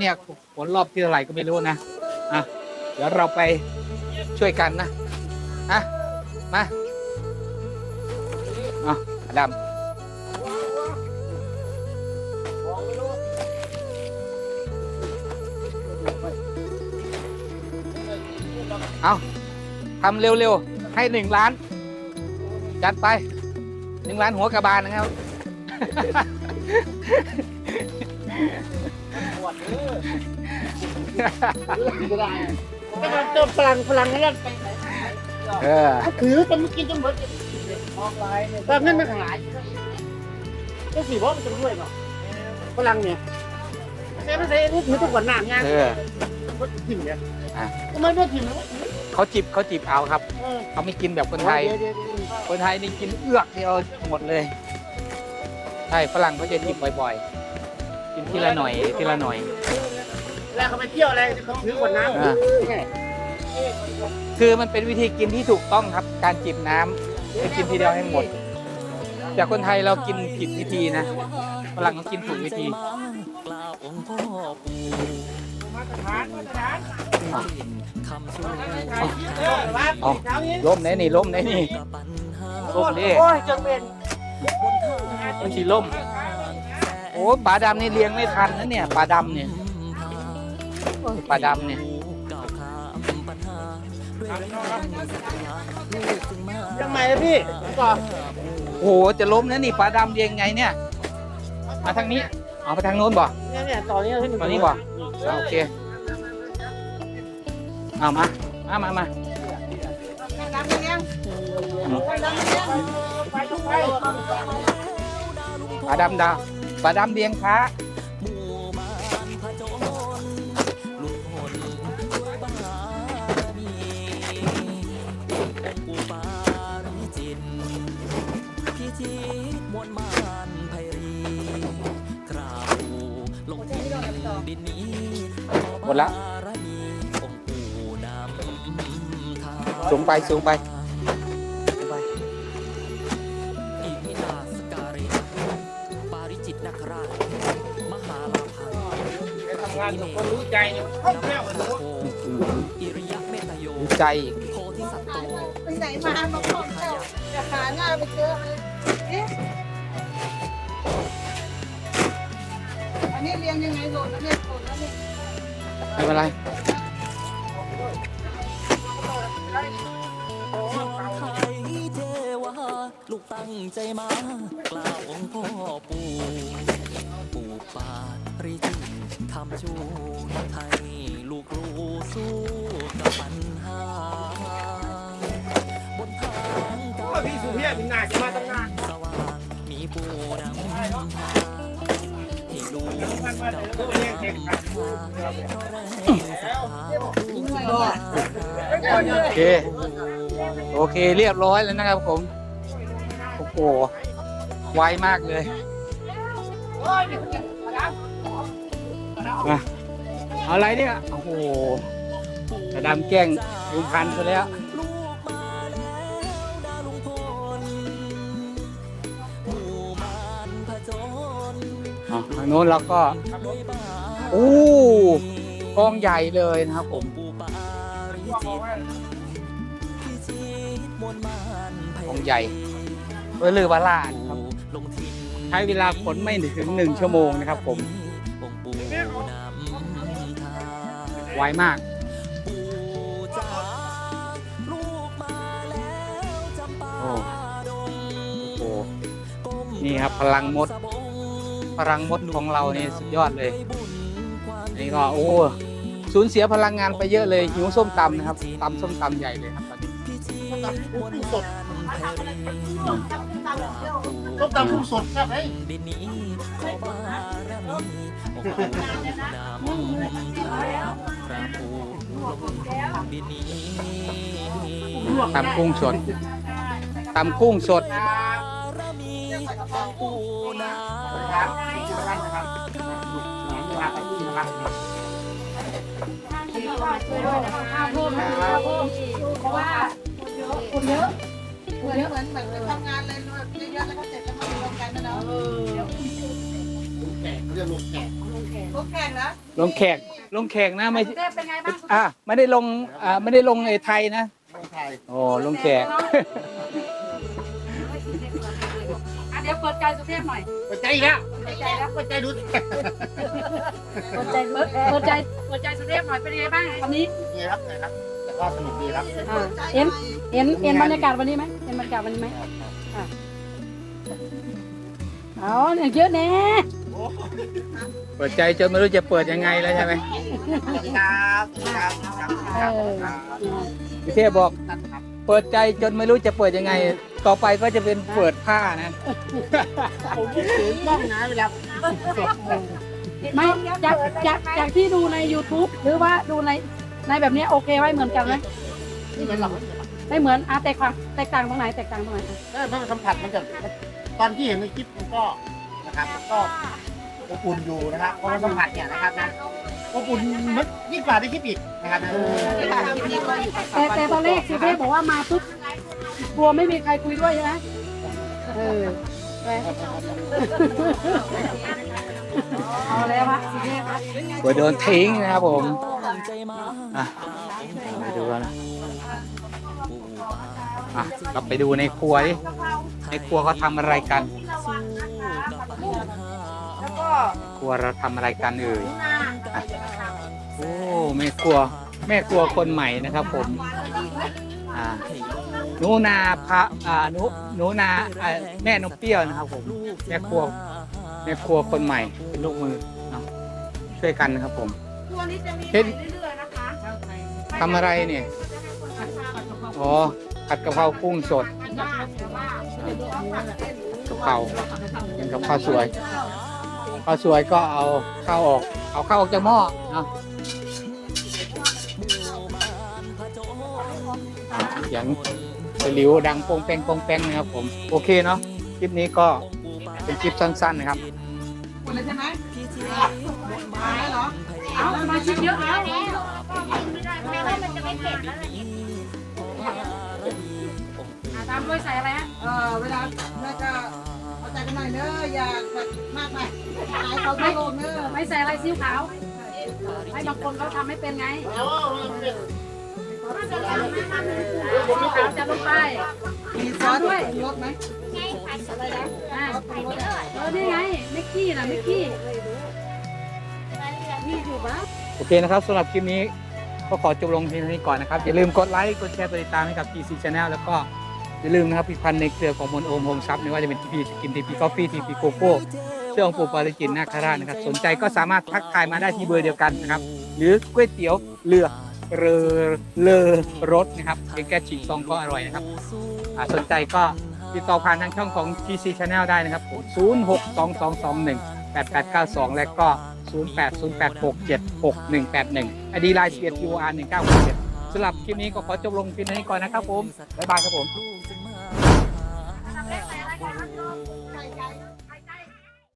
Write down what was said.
เนี่ยผลรอบที่เท่าไหร่ก็ไม่รู้นะอะเดี๋ยวเราไปช่วยกันนะอะมาอะอดัมเอาทำเร็วๆ ให้หนึ่งล้าน จัดไปหนึ่งล้านหัวกระบาลนะครับ ดเออก็ได้ก็มันเติมพลังพลังให้เราไปเออถือจะมากินจนหมดตอนนั้นมันหายก็สี่ว่ามันจะด้วยเนาะพลังเนี่ยแต่ไม่ใช่นี่ถือทุกวันหน้างานเออรถถิ่นเนี่ยทำไมรถถิ่นเขาจิบเขาจิบเอาครับเขาไม่กินแบบคนไทย คนไทยนี่กินเอือกเดียวหมดเลย ใช่ฝรั่งเขาจะจิบบ่อยๆ กินทีละหน่อยทีละหน่อย แล้วเขาไปเที่ยวอะไรเขาถือขวดน้ำอ่าคือมันเป็นวิธีกินที่ถูกต้องครับ การจิบน้ำจะกินทีเดียวให้หมด แต่คนไทยเรากินผิดวิธีนะฝรั่งเขากินถูกวิธีกล่าวองค์พ่อปู่มาตรฐานมาตรฐานอะคำช่วยเออว่าเอาเช้านี้ล้มไหนนี่ล้มไหนนี่กับปัญหาโอ้โหดิโอ้ยจนเป็นบนทางมันสีล้มโอ้ปลาดำนี่เลี้ยงไม่ทันนะเนี่ยปลาดำเนี่ยปลาดำเนี่ยก้าวข้ามปัญหาด้วยแรงศรัทธาลูกจึงมายังไงนะพี่ก่อนโอ้โหจะล้มนะนี่ปลาดำเลี้ยงไงเนี่ย มาทางนี้เอาไปทางโน้นบ่เนี่ยเนี่ยตอนนี้ให้หตอนนี้บ่อะโอเคเอามามามามาปลาดำดาว ปลาดำเลี้ยงค้าหมู่บ้านผจญลุกหนด้วำงานกับคนรู้ใจเนี่ยครบแล้วโคอิริยะเมตโยใจอีกโพธิสัตโตไปไหนมามาพบเจ้าจะหาหน้าไปเจอเลยเอ๊ะอันนี้เรียงยังไงโหลดแล้วเนี่ยโหลดแล้วเนี่ยไม่เป็นไรไทยเทวาลูกตั้งใจมากล่าวองค์พ่อปู่ ปู่ปาริจิตคำชูให้ลูกรู้สู้กับปัญหาบนทางก้าพี่สุเพียรถึงหนจะมาตั้งนานสว่างมีปู่นำพาให้ลูกเจ้าทางเพรางโอเค โอเคเรียบร้อยแล้วนะครับผม โอ้โห ไวมากเลย มาเอาอะไรเนี่ย โอ้โหกระดำแกล้งลุงพันธุ์ซะแล้วทางโน้นเราก็ โอ้กองใหญ่เลยนะครับผมกองใหญ่เพื่อลือวาลาดครับ ช้เวลาขนไม่ถึงหนึ่งชั่วโมงนะครับผมองค์ปู่นำทางไวมากปู่จ๋าลูกมาแล้วจำปาโอ้ดงโอ้โหนี่ครับพลังมด พลังมดของเรานี่สุดยอดเลยนี่ก็โอ้สูญเสียพลังงานไปเยอะเลยหิวส้มตำนะครับตำส้มตำใหญ่เลยครับตอนนี้กุ้งสด ต้มตำกุ้งสดครับเฮ้ยดินนี้ขอบารมีองค์ปู่นำทางพระปู่ลงดินนี้ตำกุ้งสดตำกุ้งสดบารมีปู่นำเพราะว่าคนเยอะเหมือนเหมือนเหมือนไปทำงานเลยเยอะๆแล้วก็ จแล้วมารวมกันนะเนาะแก่เรื่องลูกแก่ลงแขนรถแข่งนะลงแขกลงแขกนะไม่สุเทพเป็นไงบ้างอะไม่ได้ลงอ่าไม่ได้ลงไอ้ไทยนะคนไทยโอ้ลงแขกอะเดี๋ยวเปิดใจสุเทพหน่อยเปิดใจอีกแล้วเปิดใจแล้วเปิดใจดูเปิดใจเปิดเปิดใจเปิดใจสุเทพหน่อยเป็นยังไงบ้างวันนี้ดีครับนะครับแต่ก็สนุกดีครับอ่าเห็นเห็นเห็นบรรยากาศวันนี้ไหมเห็นบรรยากาศวันนี้ไหมอะเอาเนี่ยเยอะแน่ เปิดใจจนไม่รู้จะเปิดยังไงแล้วใช่ไหมสวัสดีครับสวัสดีครับครับเออพี่เทพบอก เปิดใจจนไม่รู้จะเปิดยังไง ต่อไปก็จะเป็นเปิดผ้านะ ผมคิดถึงบ้องนะเวลาไม่จากจากจากที่ดูใน YouTube หรือว่าดูในในแบบนี้โอเคไหมเหมือนกันไหมนี่เหมือนเราไม่เหมือนอะแตกต่างแตกต่างตรงไหนแตกต่างตรงไหนอะถ้ามันสัมผัสมันจะตอนที่เห็นในคลิปมันก็ นะครับ ก็อบอุ่นอยู่นะครับพอมันสัมผัสเนี่ยนะครับนะอบอุ่นมันยิ่งกว่าในคลิปอีกนะครับนะแต่แต่ตอนแรกสุเทพบอกว่ามาปุ๊บกลัวไม่มีใครคุยด้วยใช่ไหมเออไปเอาแล้ววะสุเทพวะกลัวโดนทิ้งนะครับผมอะไปดูกันนะอะกลับไปดูในครัวดิในครัวเขาทำอะไรกัน แล้วก็ครัวเราทำอะไรกันเอ่ยอะโอ้แม่ครัวแม่ครัวคนใหม่นะครับผมอ่าหนูนาพระอ่าหนูหนูนาอ่าแม่นมเปรี้ยวนะครับผมแม่ครัวแม่ครัวคนใหม่เป็นลูกมือเนาะช่วยกันนะครับผมช่วงนี้จะมีเห็นเรื่อยๆนะคะทำอะไรเนี่ย อ๋อผัดกะเพรากุ้งสด กะเพราเป็นกับข้าวสวย ข้าวสวยก็เอาข้าวออก เอาข้าวออกจากหม้อนะอะเสียงหลิวดังโปงแปงโปงแปงนะครับผม โอเคเนาะคลิปนี้ก็เป็นคลิปสั้นๆนะครับหมดเลยใช่ไหมมาแล้วเหรอเอามาชิกเยอะแล้วแม้ว่ามันจะไม่เผ็ดแล้วนะอ่ตามด้วยใส่อะไรฮะเออเวลาแม่ก็เอาจกัน หน่อยเนอะอย่าแบบมากไปขายเขาไม่ลงเนอะไม่ใส่อะไรซีอิ๊วขาวให้บางคนเขาทำไม่เป็นไงแล้วมันเป็นซีอิ๊วขาวจะลงไปมีซอสด้วยรสไหมอะเออนี่ไงเมกกี้นะเมกกี้โอเคนะครับสำหรับคลิปนี้ก็ขอจบลงเพียงเท่านี้ก่อนนะครับ อย่าลืมกดไลค์ กดแชร์ กดติดตามให้กับ GC Channel แล้วก็ อย่าลืมนะครับผลิตภัณฑ์ในเครือของมนโอมโฮมซับไม่ว่าจะเป็น TP สกิน TP Coffee TP Coco เชื่องปูปาริจินนาคาราชนะครับ สนใจก็สามารถทักทายมาได้ที่เบอร์เดียวกันนะครับ หรือก๋วยเตี๋ยวเรือเรือเลอรสนะครับเพียงแค่ฉีกซองก็อร่อยนะครับสนใจก็ติดต่อผ่านทางช่องของ GC Channel ได้นะครับผม062221 8892 และก็ 0808676181อดีไลน์11 UR 1967 สำหรับคลิปนี้ก็ขอจบลงเพียงนี้ก่อนนะครับผมบ๊ายบายครับผม